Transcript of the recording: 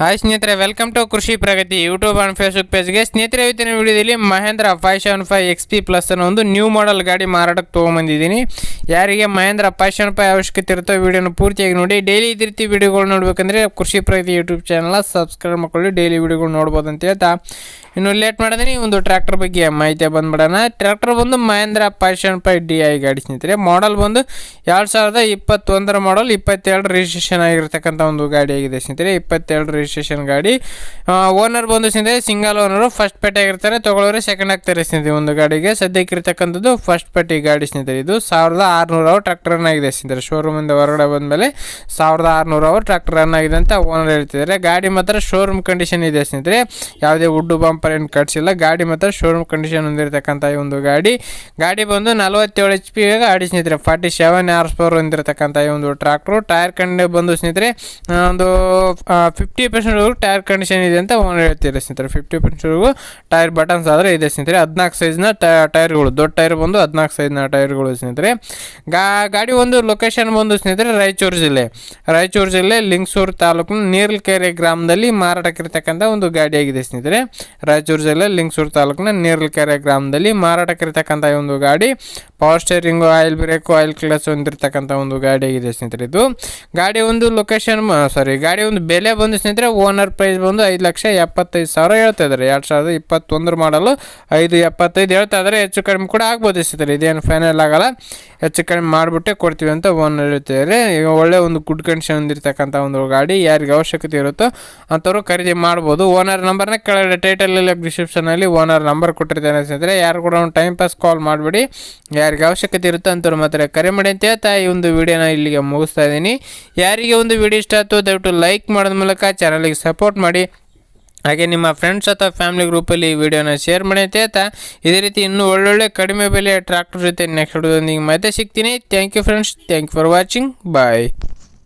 Hi ಸ್ನೇಹಿತರೆ welcome to Krishi Pragati YouTube and Facebook ಪೇಜ್ಗೆ ಸ್ನೇಹಿತರೆ, ಇವತ್ತಿನ ವಿಡಿಯೋದಲ್ಲಿ Mahindra five seven five X P plus ಅನ್ನೋ ಒಂದು ನ್ಯೂ ಮಾಡೆಲ್ ಗಾಡಿ ಮಾರಾಟಕ್ಕೆ ತೊಗೊಂಬಂದಿದ್ದೀನಿ. ಯಾರಿಗೆ ಮಹೇಂದ್ರ ಫೈವ್ ಸೆವೆನ್ ಫೈವ್ ಅವಶ್ಯಕತೆ ಇರುತ್ತೋ ವಿಡಿಯೋನ ಪೂರ್ತಿಯಾಗಿ ನೋಡಿ. ಡೈಲಿ ಇದೇ ರೀತಿ ವಿಡಿಯೋಗಳು ನೋಡಬೇಕಂದ್ರೆ ಕೃಷಿ ಪ್ರಗತಿ ಯೂಟ್ಯೂಬ್ ಚಾನಲ್ನ ಸಬ್ಸ್ಕ್ರೈಬ್ ಮಾಡ್ಕೊಳ್ಳಿ. ಡೈಲಿ ವಿಡಿಯೋಗಳು ನೋಡ್ಬೋದು ಅಂತ ಹೇಳ್ತಾ. ಇನ್ನು ಲೇಟ್ ಮಾಡಿದ್ರೆ ಒಂದು ಟ್ರ್ಯಾಕ್ಟರ್ ಬಗ್ಗೆ ಮಾಹಿತಿ ಬಂದ್ಬಿಡೋಣ. ಟ್ರ್ಯಾಕ್ಟರ್ ಬಂದು Mahindra five seven five D I ಗಾಡಿ ಸ್ನೇಹಿತರೆ. ಮಾಡಲ್ ಬಂದು ಎರಡು ಸಾವಿರದ ಇಪ್ಪತ್ತೊಂದರ ಮಾಡಲ್ ಇಪ್ಪತ್ತೆರಡು ರಿಜಿಸ್ಟ್ರೇಷನ್ ಆಗಿರ್ತಕ್ಕಂಥ ಒಂದು ಗಾಡಿ ಆಗಿದೆ ಸ್ನೇಹಿತರೆ. ಇಪ್ಪತ್ತೆರಡು ರಿಜಿಸ್ಟ್ರೇಷನ್ ಗಾಡಿ. ಓನರ್ ಬಂದು ಸ್ನೇಹಿತರೆ ಸಿಂಗಲ್ ಓನರು ಫಸ್ಟ್ ಪೇಟೆ ಆಗಿರ್ತಾರೆ, ತಗೊಳ್ಳೋರು ಸೆಕೆಂಡ್ ಆಗ್ತಾರೆ ಸ್ನೇಹಿತರೆ ಒಂದು ಗಾಡಿಗೆ. ಸದ್ಯಕ್ಕೆ ಇರ್ತಕ್ಕಂಥದ್ದು ಫಸ್ಟ್ ಪೇಟೆ ಗಾಡಿ ಸ್ನೇಹಿತರೆ. ಇದು ಸಾವಿರದ ಆರುನೂರು ಅವರು ಟ್ರ್ಯಾಕ್ಟರ್ ರನ್ ಆಗಿದೆ ಸ್ನೇಹಿತರೆ. ಶೋರೂಮಿಂದ ಹೊರಗಡೆ ಬಂದಮೇಲೆ ಸಾವಿರದ ಆರುನೂರು ಅವರು ಟ್ರ್ಯಾಕ್ಟರ್ ರನ್ ಆಗಿದೆ ಅಂತ ಓನರ್ ಹೇಳ್ತಿದ್ದಾರೆ. ಗಾಡಿ ಮಾತ್ರ ಶೋರೂಮ್ ಕಂಡೀಷನ್ ಇದೆ ಸ್ನೇಹಿತರೆ. ಯಾವುದೇ ಉಡ್ಡು ಬಂಪರ್ ಏನು ಕಟ್ಸಿಲ್ಲ ಗಾಡಿ ಮಾತ್ರ ಶೋರೂಮ್ ಕಂಡೀಷನ್ ಹೊಂದಿರತಕ್ಕಂಥ ಈ ಒಂದು ಗಾಡಿ. ಗಾಡಿ ಬಂದು ನಲವತ್ತೇಳು ಎಚ್ ಪಿ ಗಾಡಿ ಸ್ನೇಹಿತರೆ. ಫಾರ್ಟಿ ಸೆವೆನ್ ಆರ್ಸ್ ಪವರ್ ಹೊಂದಿರತಕ್ಕಂಥ ಈ ಒಂದು ಟ್ರ್ಯಾಕ್ಟ್ರು ಟೈರ್ ಕಂಡು ಬಂದು ಸ್ನೇಹಿತರೆ ಒಂದು ಫಿಫ್ಟಿ ಪರ್ಸೆಂಟ್ವರೆಗೂ ಟೈರ್ ಕಂಡೀಷನ್ ಇದೆ ಅಂತ ಓನರ್ ಹೇಳ್ತಿದ್ದಾರೆ ಸ್ನೇಹಿತರೆ. ಫಿಫ್ಟಿ ಪರ್ಸೆಂಟ್ವರೆಗೂ ಟೈರ್ ಬಟನ್ಸ್ ಆದರೆ ಇದೆ ಸ್ನೇಹಿತರೆ. ಹದಿನಾಲ್ಕು ಸೈಜ್ನ ಟೈರ್ಗಳು ದೊಡ್ಡ ಟೈರ್ ಬಂದು ಹದಿನಾಲ್ಕು ಸೈಜ್ನ ಟೈರ್ಗಳು ಸ್ನೇಹಿತರೆ. ಗಾಡಿ ಒಂದು ಲೊಕೇಶನ್ ಬಂದು ಸ್ನೇಹಿತರೆ ರಾಯಚೂರು ಜಿಲ್ಲೆ. ರಾಯಚೂರು ಜಿಲ್ಲೆ ಲಿಂಗಸೂರು ತಾಲೂಕಿನ ನೀರ್ಲಕೆರೆ ಗ್ರಾಮದಲ್ಲಿ ಮಾರಾಟಕ್ಕಿರ್ತಕ್ಕಂಥ ಒಂದು ಗಾಡಿಯಾಗಿದೆ ಸ್ನೇಹಿತರೆ. ರಾಯಚೂರು ಜಿಲ್ಲೆ ಲಿಂಗಸೂರು ತಾಲೂಕಿನ ನೀರ್ಲಕೆರೆ ಗ್ರಾಮದಲ್ಲಿ ಮಾರಾಟಕ್ಕಿರ್ತಕ್ಕಂಥ ಒಂದು ಗಾಡಿ. Power steering oil brake oil ಕ್ಲಸ್ ಹೊಂದಿರತಕ್ಕಂಥ ಒಂದು ಗಾಡಿಯಾಗಿದೆ ಸ್ನೇಹಿತರೆ ಇದು. ಗಾಡಿ ಒಂದು ಲೊಕೇಶನ್ ಸಾರಿ ಗಾಡಿ ಒಂದು ಬೆಲೆ ಬಂದು ಸ್ನೇಹಿತರೆ ಓನರ್ ಪ್ರೈಸ್ ಬಂದು ಐದು ಲಕ್ಷ ಎಪ್ಪತ್ತೈದು ಸಾವಿರ ಹೇಳ್ತಾ ಇದ್ದಾರೆ. ಎರಡು ಸಾವಿರದ ಇಪ್ಪತ್ತೊಂದರ ಮಾಡಲು ಐದು ಎಪ್ಪತ್ತೈದು ಹೇಳ್ತಾ ಇದ್ದಾರೆ. ಹೆಚ್ಚು ಕಡಿಮೆ ಕೂಡ ಆಗ್ಬೋದು ಸ್ನೇಹಿತರೆ ಇದೇನು ಫೈನಲ್ ಆಗಲ್ಲ. ಹೆಚ್ಚು ಕಡಿಮೆ ಮಾಡಿಬಿಟ್ಟೆ ಕೊಡ್ತೀವಿ ಅಂತ ಓನರ್ ಹೇಳ್ತಿದ್ದಾರೆ ಈಗ ಒಳ್ಳೆ ಒಂದು ಗುಡ್ ಕಂಡೀಷನ್ ಹೊಂದಿರತಕ್ಕಂಥ ಒಂದು ಗಾಡಿ ಯಾರಿಗೆ ಅವಶ್ಯಕತೆ ಇರುತ್ತೋ ಅಂಥವ್ರು ಖರೀದಿ ಮಾಡ್ಬೋದು. ಓನರ್ ನಂಬರ್ನ ಕೆಳಗಡೆ ಟೈಟಲಲ್ಲಿ ಡಿಸ್ಕ್ರಿಪ್ಷನಲ್ಲಿ ಓನರ್ ನಂಬರ್ ಕೊಟ್ಟಿರ್ತಾನೆ ಸ್ನೇಹಿತರೆ. ಯಾರು ಕೂಡ ಒಂದು ಟೈಮ್ ಪಾಸ್ ಕಾಲ್ ಮಾಡಿಬಿಡಿ. ಯಾರಿಗೆ ಅವಶ್ಯಕತೆ ಇರುತ್ತೋ ಅಂಥವ್ರು ಮಾತ್ರ ಕರೆ ಮಾಡಿ ಅಂತ ಹೇಳ್ತಾ ಈ ಒಂದು ವಿಡಿಯೋನ ಇಲ್ಲಿಗೆ ಮುಗಿಸ್ತಾ ಇದ್ದೀನಿ. ಯಾರಿಗೆ ಒಂದು ವಿಡಿಯೋ ಇಷ್ಟ ಆಯಿತು ದಯವಿಟ್ಟು ಲೈಕ್ ಮಾಡೋದ್ರ ಮೂಲಕ ಚಾನಲಿಗೆ ಸಪೋರ್ಟ್ ಮಾಡಿ. ಹಾಗೆ ನಿಮ್ಮ ಫ್ರೆಂಡ್ಸ್ ಅಥವಾ ಫ್ಯಾಮಿಲಿ ಗ್ರೂಪಲ್ಲಿ ಈ ವಿಡಿಯೋನ ಶೇರ್ ಮಾಡಿ ಅಂತ ಇದೇ ರೀತಿ ಇನ್ನೂ ಒಳ್ಳೊಳ್ಳೆ ಕಡಿಮೆ ಬೆಲೆ ಟ್ರ್ಯಾಕ್ಟರ್ ಜೊತೆ ನೆಕ್ಸ್ಟ್ ವಿಡಿಯೋದೊಂದಿಗೆ ಮತ್ತೆ ಸಿಗ್ತೀನಿ. Thank you friends thank you for watching bye